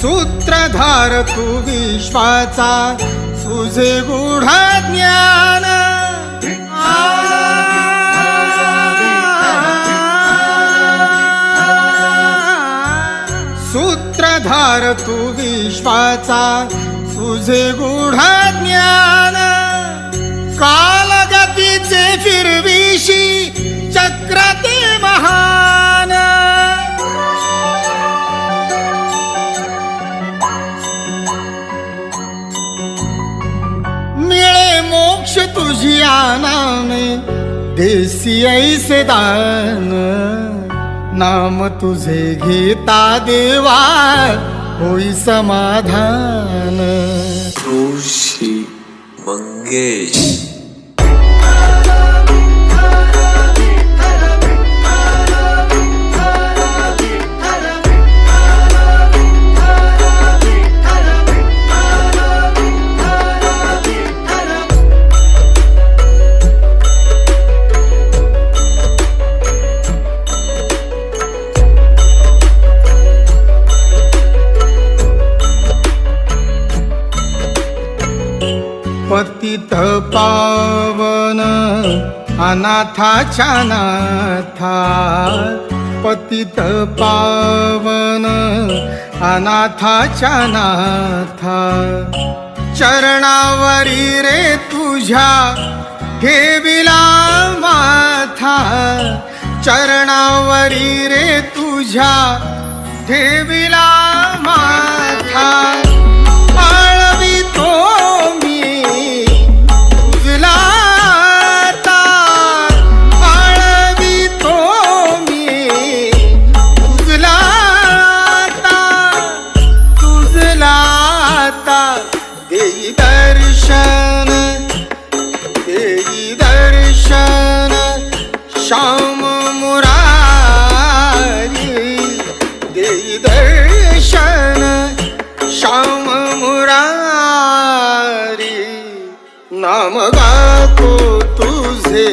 सूत्रधार तू विश्वाचा तुझे गुढ ज्ञान सूत्रधार तू विश्वाचा तुझे गुढ ज्ञान तुझी आनाने देसी ऐसे दान। नाम तुझे घेता देवा होई समाधान। ऋषी मंगेश। पतित पावन अनाथाच्या नाथा पतित पावन अनाथाच्या नाथा चरणावरी रे तुझ्या ठेविला माथा. चरणावरी रे तुझ्या ठेविला माथा. मुरारी नाम गातो तुझे